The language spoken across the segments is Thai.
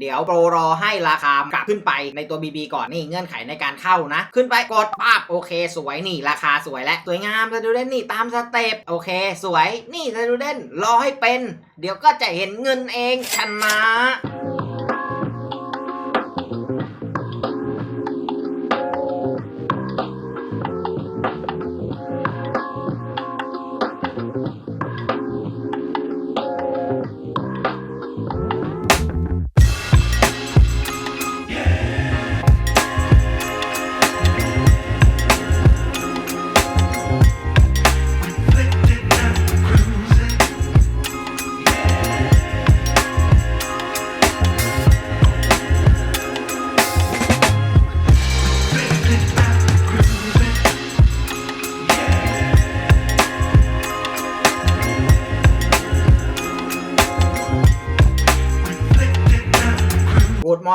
เดี๋ยวโปรรอให้ราคากลับขึ้นไปในตัว BB ก่อนนี่เงื่อนไขในการเข้านะ ขึ้นไปกดปั๊บโอเค สวยนี่ราคาสวยและสวยงามสตูเดนนี่ตามสเต็ปโอเค สวยนี่สตูเดนรอให้เป็น เดี๋ยวก็จะเห็นเงินเองชนะ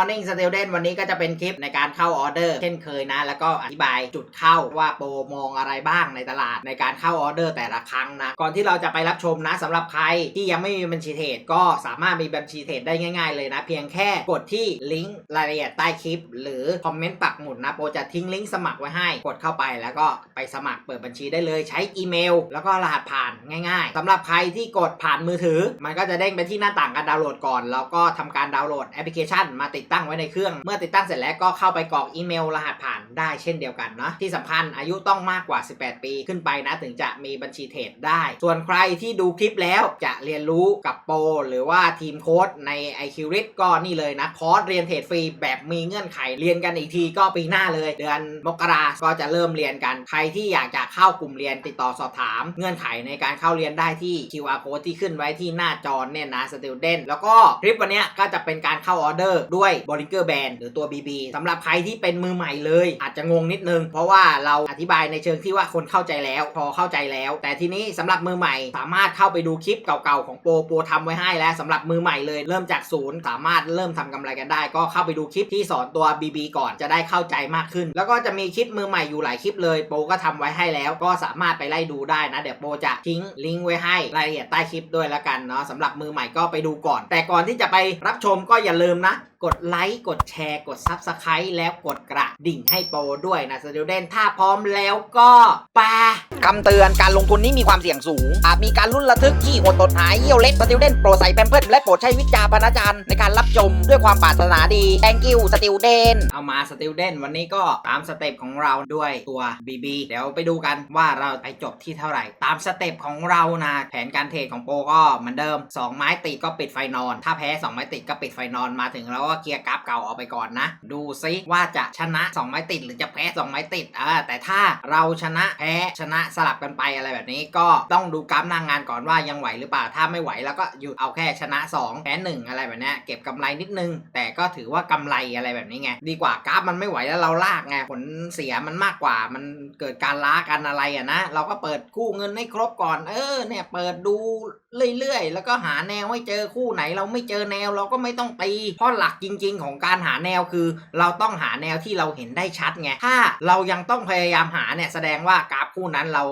Morning Student วันนี้ก็จะเป็นคลิปในการเข้าออเดอร์ เช่นเคยนะ แล้วก็อธิบายจุดเข้าว่าโปรมองอะไรบ้างในตลาดในการเข้าออเดอร์แต่ละครั้งนะ ก่อนที่เราจะไปรับชมนะสำหรับใครที่ยังไม่มีบัญชีเทรดก็สามารถมีบัญชีเทรดได้ง่ายๆเลยนะ เพียงแค่กดที่ลิงก์รายละเอียดใต้คลิป หรือคอมเมนต์ปักหมุดนะโปรจะทิ้งลิงก์สมัครไว้ให้กดเข้าไปแล้วก็ไปสมัครเปิดบัญชีได้เลย ใช้อีเมล แล้วก็รหัสผ่านง่าย ๆสำหรับใครที่กดผ่านมือถือ มันก็จะเด้งไปที่หน้าต่างการดาวน์โหลดก่อน แล้วก็ทำการดาวน์โหลดแอปพลิเคชันมาติดตั้งไว้ในเครื่อง เมื่อติดตั้งเสร็จแล้วก็เข้าไปกรอกอีเมลรหัสผ่านได้เช่นเดียวกันเนาะที่สำคัญอายุต้องมากกว่า 18 ปีขึ้นไปนะถึงจะมีบัญชีเทรดได้ ส่วนใครที่ดูคลิปแล้วจะเรียนรู้กับโปรหรือว่าทีมโค้ดใน IQ r i t ก็นี่เลยนะ คอร์สเรียนเทรดฟรีแบบมีเงื่อนไขเรียนกันอีกทีก็ปีหน้าเลย เดือนมกราก็จะเริ่มเรียนกัน ใครที่อยากจะเข้ากลุ่มเรียนติดต่อสอบถาม เงื่อนไขในการเข้าเรียนได้ที่ QR code ที่ขึ้นไว้ที่หน้าจอเนี่ยนะ student แล้วก็คลิปวันนี้ก็จะเป็นการเข้าออเดอร์ด้วย b o l i n g e r Band หรือตัว BB สำหรับใครที่เป็นมือใหม่เลย อาจจะงงนิดนึง เพราะว่าเราอธิบายในเชิงที่ว่าคนเข้าใจแล้วพอเข้าใจแล้ว แต่ทีนี้สำหรับมือใหม่สามารถเข้าไปดูคลิปเก่าๆของโปรโปรทำไว้ให้แล้วสำหรับมือใหม่เลย เริ่มจากศูนย์สามารถเริ่มทำกำไรกันได้ ก็เข้าไปดูคลิปที่สอนตัว BB ก่อนจะได้เข้าใจมากขึ้น แล้วก็จะมีคลิปมือใหม่อยู่หลายคลิปเลยโปรก็ทำไว้ให้แล้วก็สามารถไปไล่ดูได้นะเดี๋ยวโปรจะทิ้งลิงก์ไว้ให้รายละเอียดใต้คลิปด้วยละกันเนาะสำหรับมือใหม่ก็ไปดูก่อน แต่ก่อนที่จะไปรับชมก็อย่าลืมนะ กดไลค์ กดแชร์ กด Subscribe แล้วกดกระดิ่งให้โปรด้วยนะสตูเดนถ้าพร้อมแล้วก็ไปคำเตือนการลงทุนนี้มีความเสี่ยงสูง อาจมีการลุ้นระทึกที่หดตดหายเยี่ยวเล็ดสตูเดนโปรดใส่แพมเพิร์ดและโปรดใช้วิจารณญาณในการรับชมด้วยความปรารถนาดี thank you สตูเดนเอามาสตูเดนวันนี้ก็ตามสเต็ปของเราด้วยตัว BB เดี๋ยวไปดูกันว่าเราไปจบที่เท่าไหร่ ตามสเต็ปของเรานะแผนการเทรดของโปรก็เหมือนเดิม 2 ไม้ติดก็ปิดไฟนอน ถ้าแพ้ 2 ไม้ติดก็ปิดไฟนอนมาถึงแล้วก็เคลียร์กราฟเก่าออกไปก่อนนะ ดูซิว่าจะชนะ 2 ไม้ติดหรือจะแพ้ 2 ไม้ติดอ่าแต่ถ้าเราชนะแพ้ชนะสลับกันไปอะไรแบบนี้ ก็ต้องดูกราฟหน้างงานก่อนว่ายังไหวหรือเปล่าถ้าไม่ไหวแล้วก็หยุดเอาแค่ชนะ 2 แพ้1อะไรแบบนี้เก็บกำไรนิดนึง แต่ก็ถือว่ากำไรอะไรแบบนี้ไงดีกว่ากราฟมันไม่ไหวแล้วเราลากไงผลเสียมันมากกว่ามันเกิดการล้ากันอะไรอะนะ เราก็เปิดคู่เงินให้ครบก่อน เออเนี่ยเปิดดูเรื่อยๆ แล้วก็หาแนวให้เจอคู่ไหนเราไม่เจอแนวเราก็ไม่ต้องตีเพราะหลักจริง ๆ ของการหาแนวคือ เราต้องหาแนวที่เราเห็นได้ชัดไงถ้าเรายังต้องพยายามหาเนี่ยแสดงว่ากราฟคู่นั้นเรา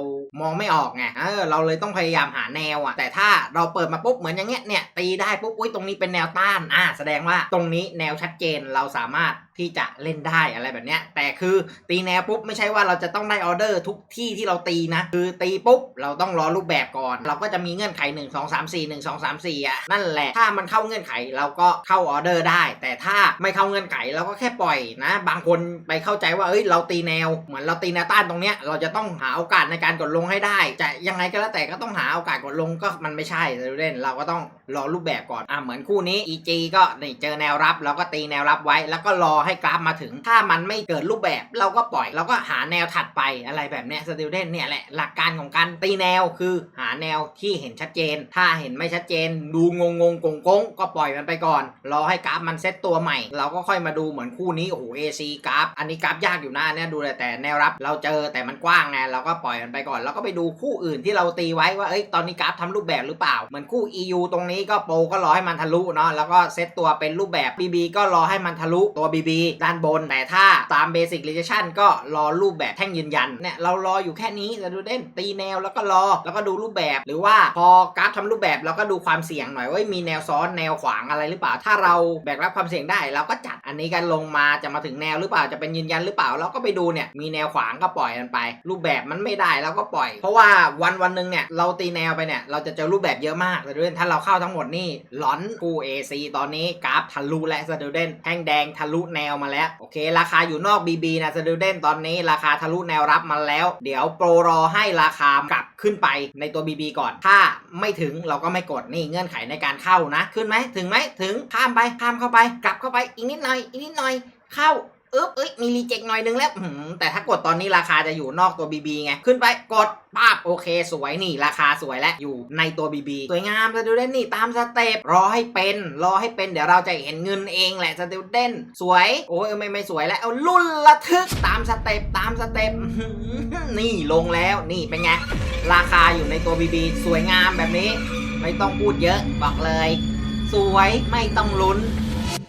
มองไม่ออกไงเออเราเลยต้องพยายามหาแนวอะแต่ถ้าเราเปิดมาปุ๊บเหมือนอย่างเงี้ยเนี่ยตีได้ปุ๊บอุ้ยตรงนี้เป็นแนวต้านอ่าแสดงว่าตรงนี้แนวชัดเจนเราสามารถที่จะเล่นได้อะไรแบบเนี้ยแต่คือตีแนวปุ๊บไม่ใช่ว่าเราจะต้องได้ออเดอร์ทุกที่ที่เราตีนะคือตีปุ๊บเราต้องรอรูปแบบก่อน เราก็จะมีเงื่อนไข 1 2 3 4 1 2 3 4อะนั่นแหละถ้ามันเข้าเงื่อนไขเราก็เข้าออเดอร์ได้แต่ถ้าไม่เข้าเงื่อนไขเราก็แค่ปล่อยนะ บางคนไปเข้าใจว่าเอ้ยเราตีแนว เหมือนเราตีแนวต้านตรงเนี้ยเราจะต้องหาโอกาสในการกดลงให้ได้ จะยังไงก็แล้วแต่ก็ต้องหาโอกาสกดลงก็มันไม่ใช่เล่นเราก็ต้องรอรูปแบบก่อนอะเหมือนคู่นี้ EG ก็นี่เจอแนวรับเราก็ตีแนวรับไว้ แล้วก็รอให้กราฟมาถึง ถ้ามันไม่เกิดรูปแบบเราก็ปล่อยเราก็หาแนวถัดไปอะไรแบบเนี้ยสติลเดนเนี่ยแหละหลักการของการตีแนวคือหาแนวที่เห็นชัดเจน ถ้าเห็นไม่ชัดเจน ดูงงงงงงงก็ปล่อยมันไปก่อน รอให้กราฟมันเซตตัวใหม่ เราก็ค่อยมาดูเหมือนคู่นี้โอ้โห AC กราฟอันนี้กราฟยากอยู่นะเนี่ยดูแต่แนวรับเราเจอแต่มันกว้างไงเราก็ปล่อยมันไปก่อนแล้วก็ไปดูคู่อื่นที่เราตีไว้ว่าเอ้ยตอนนี้กราฟทำรูปแบบหรือเปล่า เหมือนคู่ EU ตรงนี้ก็โปรก็รอให้มันทะลุเนาะแล้วก็เซตตัวเป็นรูปแบบ BB ก็รอให้มันทะลุตัว BB ด้านบน แต่ถ้าตาม Basic Reaction ก็รอรูปแบบแท่งยืนยันเนี่ยเรารออยู่แค่นี้จะดูเด่นตีแนวแล้วก็รอแล้วก็ดูรูปแบบ หรือว่าพอกราฟทำรูปแบบเราก็ดูความเสี่ยงหน่อยว่ามีแนวซ้อนแนวขวางอะไรหรือเปล่า ถ้าเราแบกรับความเสี่ยงได้เราก็จัดอันนี้กันลงมาจะมาถึงแนวหรือเปล่าจะเป็นยืนยันหรือเปล่าเราก็ไปดูเนี่ยมีแนวขวางก็ปล่อยมันไป รูปแบบมันไม่ได้เราก็ปล่อย เพราะว่าวันวันหนึ่งเนี่ยเราตีแนวไปเนี่ยเราจะเจอรูปแบบเยอะมากสตูเดนถ้าเราเข้าทั้งหมดนี่หลอนฟูเอซีตอนนี้กราฟทะลุและสตูเดนแท่งแดงทะลุแนวมาแล้ว โอเค ราคาอยู่นอก BB นะสตูเดนตอนนี้ราคาทะลุแนวรับมาแล้ว เดี๋ยวโปรรอให้ราคากลับขึ้นไปในตัว BB ก่อน ถ้าไม่ถึงเราก็ไม่กดนี่เงื่อนไขในการเข้านะ ขึ้นไหมถึงไหมถึงข้ามไปข้ามเข้าไปกลับเข้าไปอีกนิดหน่อยอีกนิดหน่อยเข้าอึ๊บเอ้ยมีรีเจ็คหน่อยนึงแล้วแต่ถ้ากดตอนนี้ราคาจะอยู่นอกตัว BB ไง ขึ้นไปกดป้าบโอเค สวยนี่ ราคาสวยและอยู่ในตัว BB สวยงามสตูเดนนี่ตามสเต็ปรอให้เป็น รอให้เป็นเดี๋ยวเราจะเห็นเงินเองแหละสตูเดนสวย โอ้ยไม่ไม่สวยแล้วเอารุ่นระทึกตามสเต็ปตามสเต็ปนี่ลงแล้วนี่เป็นไงราคาอยู่ในตัว BB สวยงามแบบนี้ ไม่ต้องพูดเยอะบอกเลย สวยไม่ต้องลุ้น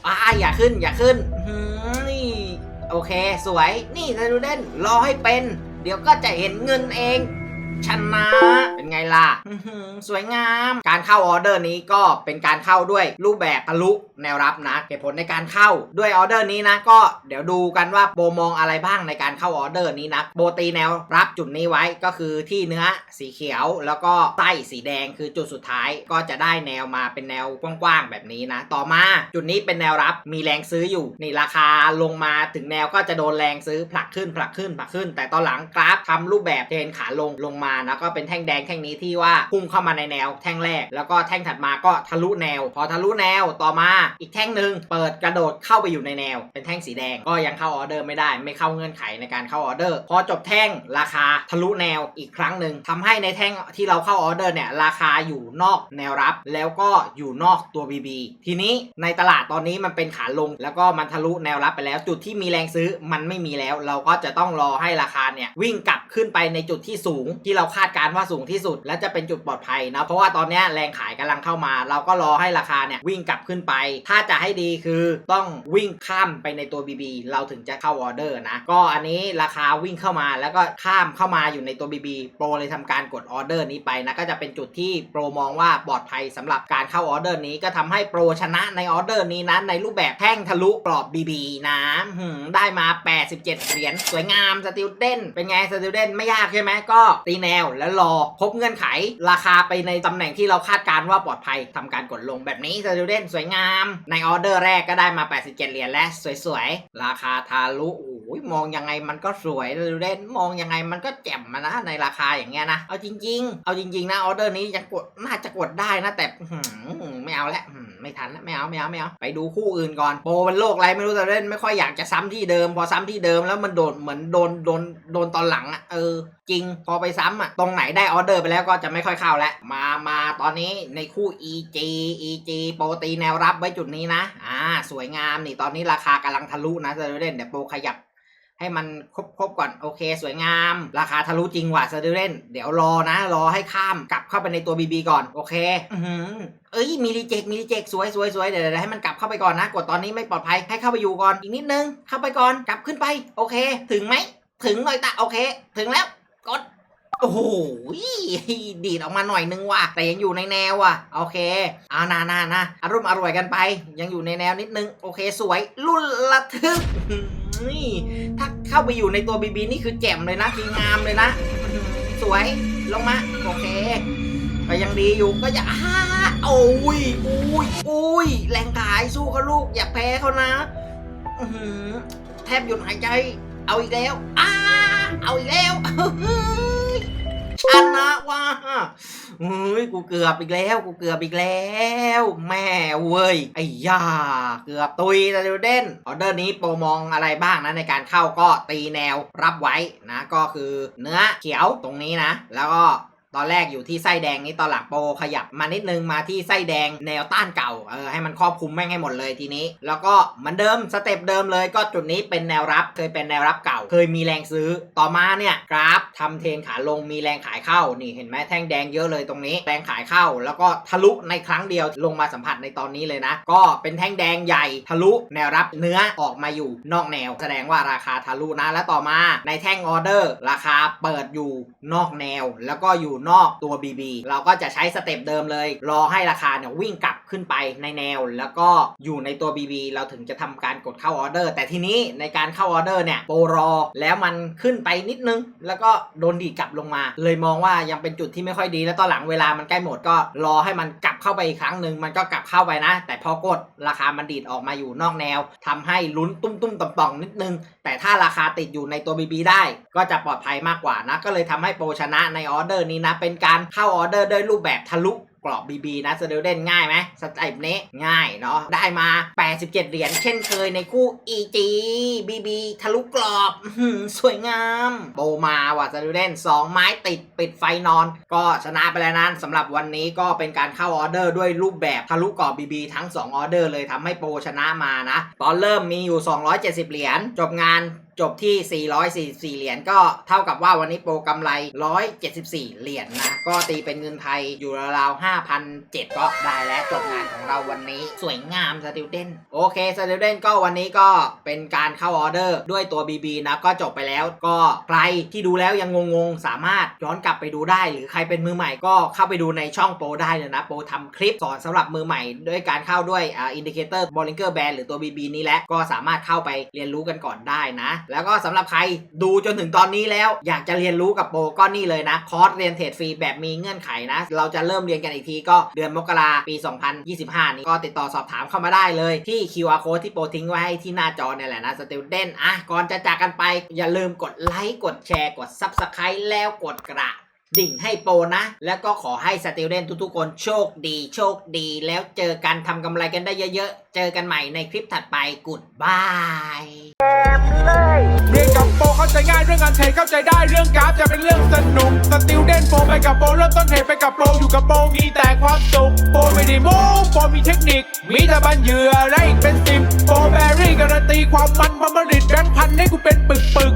อ่าอย่าขึ้นอย่าขึ้นหืนี่โอเค สวย นี่สตูเดนรอให้เป็น เดี๋ยวก็จะเห็นเงินเอง ชนะเป็นไงล่ะสวยงาม การเข้าออเดอร์นี้ก็เป็นการเข้าด้วยรูปแบบทะลุแนวรับนะเหตุผลในการเข้าด้วยออเดอร์นี้นะ ก็เดี๋ยวดูกันว่าโบมองอะไรบ้างในการเข้าออเดอร์นี้นะโบตีแนวรับจุดนี้ไว้ก็คือที่เนื้อสีเขียวแล้วก็ใต้สีแดงคือจุดสุดท้ายก็จะได้แนวมาเป็นแนวกว้างๆแบบนี้นะ ต่อมาจุดนี้เป็นแนวรับมีแรงซื้ออยู่นี่ราคาลงมาถึงแนวก็จะโดนแรงซื้อผลักขึ้นผลักขึ้นผลักขึ้น แต่ตอนหลังกราฟทำรูปแบบเทรนขาลงลงมานะก็เป็นแท่งแดงแท่งนี้ที่ว่าพุ่งเข้ามาในแนว แท่งแรก แล้วก็แท่งถัดมาก็ทะลุแนว พอทะลุแนวต่อมาอีกแท่งหนึ่งเปิดกระโดดเข้าไปอยู่ในแนว เป็นแท่งสีแดงก็ยังเข้าออเดอร์ไม่ได้ ไม่เข้าเงื่อนไขในการเข้าออเดอร์ พอจบแท่งราคาทะลุแนวอีกครั้งหนึ่งทำให้ในแท่งที่เราเข้าออเดอร์เนี่ยราคาอยู่นอกแนวรับ แล้วก็อยู่นอกตัว BB ทีนี้ในตลาดตอนนี้มันเป็นขาลง แล้วก็มันทะลุแนวรับไปแล้ว จุดที่มีแรงซื้อมันไม่มีแล้ว เราก็จะต้องรอให้ราคาเนี่ยวิ่งกลับขึ้นไปในจุดที่สูงที่เราราคาดการณ์ว่าสูงที่สุด และจะเป็นจุดปลอดภัยนะเพราะว่าตอนนี้แรงขายกำลังเข้ามา เราก็รอให้ราคาเนี่ยวิ่งกลับขึ้นไป ถ้าจะให้ดีคือต้องวิ่งข้ามไปในตัว BB เราถึงจะเข้าออเดอร์นะ ก็อันนี้ราคาวิ่งเข้ามาแล้วก็ข้ามเข้ามาอยู่ในตัว BB โปรเลยทำการกดออเดอร์นี้ไปนะก็จะเป็นจุดที่โปรมองว่าปลอดภัยสำหรับการเข้าออเดอร์นี้ก็ทำให้โปรชนะในออเดอร์นี้นะในรูปแบบแท่งทะลุกรอบ BB นะได้มา 87 เหรียญสวยงามสติลเด้นเป็นไงสติลเด้นไม่ยากใช่ไหมก็ตีแนว แล้วรอครบเงื่อนไข ราคาไปในตำแหน่งที่เราคาดการว่าปลอดภัยทำการกดลงแบบนี้สติลเดนสวยงาม ในออเดอร์แรกก็ได้มา 87 เหรียญและสวยๆ ราคาทะลุโอ้ยมองยังไงมันก็สวยสติลเดนมองยังไงมันก็แจ่มมานะในราคาอย่างเงี้ยนะเอาจริง ๆ เอาจริงๆนะออเดอร์นี้ยังกดน่าจะกดได้นะแต่ไม่เอาแล้ว ไม่ทันแล้วไม่เอาไม่เอาไม่เอาไปดูคู่อื่นก่อนโปรมันโลกอะไรไม่รู้แต่เล่นไม่ค่อยอยากจะซ้ำที่เดิม พอซ้ำที่เดิมแล้วมันโดนเหมือนโดนโดนโดนตอนหลังอะเออจริงพอไปซ้ำอะตรงไหนได้ออเดอร์ไปแล้วก็จะไม่ค่อยเข้าแล้ว มามาตอนนี้ในคู่ EG EG โปรตีแนวรับไว้จุดนี้นะอ่าสวยงามนี่ตอนนี้ราคากำลังทะลุนะจะเล่นเดี๋ยวโปรขยับ ให้มันครบครบก่อนโอเคสวยงาม ราคาทะลุจริงว่ะเซอร์เรนเดี๋ยวรอนะ รอให้ข้ามกลับเข้าไปในตัว BB ก่อน โอเค อืเอ้ยมีรีเจ็คมีรีเจ็คสวยสวยสวยเดี๋ยวเดี๋ยวให้มันกลับเข้าไปก่อนนะ กดตอนนี้ไม่ปลอดภัยให้เข้าไปอยู่ก่อนอีกนิดนึง เข้าไปก่อนกลับขึ้นไป โอเค ถึงไหมถึงหน่อยตาโอเค ถึงแล้วกด โอ้โหดีดออกมาหน่อยนึงว่ะแต่ยังอยู่ในแนวว่ะโอเคเอานานานะอารมณ์อร่วยกันไป ยังอยู่ในแนวนิดนึง โอเคสวยรุ่นระทึกนี่ถ้าเข้าไปอยู่ในตัวบีบีนี่คือแจ่มเลยนะคืองามเลยนะ สวยลงมาโอเคก็ยังดีอยู่ก็อย่าอ้าโอ้ยอุ้ยอุ้ยแรงขายสู้เขาลูกอย่าแพ้เขานะแทบหยุดหายใจ เอาอีกแล้วอ้าเอาอีกแล้ว ชนะว่ะเฮ้ยกูเกือบอีกแล้ว กูเกือบอีกแล้ว แม่เว้ยไอ้ย่าเกือบตุยแต่ดูเด่นออเดอร์นี้โปรมองอะไรบ้างนะในการเข้าก็ตีแนวรับไว้นะ ก็คือเนื้อเขียวตรงนี้นะ แล้วก็ ตอนแรกอยู่ที่ไส้แดงนี้ตอนหลังโปรขยับมานิดนึงมาที่ไส้แดงแนวต้านเก่าเออให้มันครอบคลุมแม่งให้หมดเลยทีนี้ แล้วก็เหมือนเดิมสเต็ปเดิมเลยก็จุดนี้เป็นแนวรับเคยเป็นแนวรับเก่า เคยมีแรงซื้อต่อมาเนี่ยกราฟทำเทนขาลงมีแรงขายเข้านี่เห็นไหมแท่งแดงเยอะเลยตรงนี้แรงขายเข้า แล้วก็ทะลุในครั้งเดียวลงมาสัมผัสในตอนนี้เลยนะ ก็เป็นแท่งแดงใหญ่ทะลุแนวรับเนื้อออกมาอยู่นอกแนว แสดงว่าราคาทะลุนะและต่อมาในแท่งออเดอร์ ราคาเปิดอยู่นอกแนว แล้วก็อยู่นอกตัว BB เราก็จะใช้สเต็ปเดิมเลย รอให้ราคาเนี่ยวิ่งกลับ ขึ้นไปในแนว แล้วก็อยู่ในตัว BB เราถึงจะทำการกดเข้าออเดอร์ แต่ทีนี้ในการเข้าออเดอร์เนี่ยโปรรอแล้วมันขึ้นไปนิดนึง แล้วก็โดนดีกลับลงมา เลยมองว่ายังเป็นจุดที่ไม่ค่อยดี แล้วตอนหลังเวลามันใกล้หมดก็รอให้มันกลับเข้าไปอีกครั้งหนึ่งมันก็กลับเข้าไปนะ แต่พอกดราคามันดีดออกมาอยู่นอกแนวทำให้ลุ้นตุ้มตุ้มๆต่อมนิดนึง แต่ถ้าราคาติดอยู่ในตัว BB ได้ ก็จะปลอดภัยมากกว่านะก็เลยทำให้โปรชนะในออเดอร์นี้นะเป็นการเข้าออเดอร์ด้วยรูปแบบทะลุ กรอบ BB นะสเตลเดนง่ายไหมสไตล์นี้ง่ายเนาะได้มา 87 เหรียญเช่นเคยในคู่ EG BB ทะลุกรอบสวยงามโปรมาว่ะสเตลเดน2 ไม้ติดปิดไฟนอน ก็ชนะไปแล้วนั้นสำหรับวันนี้ก็เป็นการเข้าออเดอร์ด้วยรูปแบบทะลุกรอบ BB ทั้ง 2 ออเดอร์เลยทำให้โปรชนะมานะ ตอนเริ่มมีอยู่ 270 เหรียญจบงานจบที่ 444 เหรียญก็เท่ากับว่าวันนี้โปรกำไร 174 เหรียญนะ ก็ตีเป็นเงินไทยอยู่ราวๆ5,007ก็ได้แล้วจบงานของเราวันนี้สวยงามสติวเดนโอเคสติวเดนก็วันนี้ก็เป็นการเข้าออเดอร์ด้วยตัว BB นะก็จบไปแล้วก็ใครที่ดูแล้วยังงงๆ สามารถย้อนกลับไปดูได้ หรือใครเป็นมือใหม่ก็เข้าไปดูในช่องโปรได้เลยนะโปรทำคลิปสอนสำหรับมือใหม่ด้วยการเข้าด้วยอ่าอินดิเคเตอร์บอลลิงเกอร์แบนหรือตัว BB นี้แหละก็สามารถเข้าไปเรียนรู้กันก่อนได้นะแล้วก็สำหรับใครดูจนถึงตอนนี้แล้ว อยากจะเรียนรู้กับโปรก็นี่เลยนะ คอร์สเรียนเทรดฟรีแบบมีเงื่อนไขนะ เราจะเริ่มเรียนกันอีกทีก็เดือนมกราปี 2025 นี้ก็ติดต่อสอบถามเข้ามาได้เลยที่ QR code ที่โปรทิ้งไว้ให้ที่หน้าจอเนี่ยแหละนะสติวเดนอะก่อนจะจากกันไป อย่าลืมกดไลค์กดแชร์กด Subscribe แล้วกดกระ ดิ่งให้โปรนะ แล้วก็ขอให้สติวเดนทุกๆ คนโชคดี โชคดี แล้วเจอกันทำกำไรกันได้เยอะๆ เจอกันใหม่ในคลิปถัดไปกุดบายเรียนกับโปรเข้าใจง่ายเรื่องการเทรดเข้าใจได้เรื่องกราฟจะเป็นเรื่องสนุกสติลเด่นโปรไปกับโปรเริ่มต้นเทรดไปกับโปรอยู่กับโปรมีแต่ความสุขโปรไม่ได้โม้โปรมีเทคนิค มีแต่บันเหยื่อและอีกเป็นสิบโปรแบรี่การันตีความมันพัมผลิตแบงค์พันให้กูเป็นปึกปึก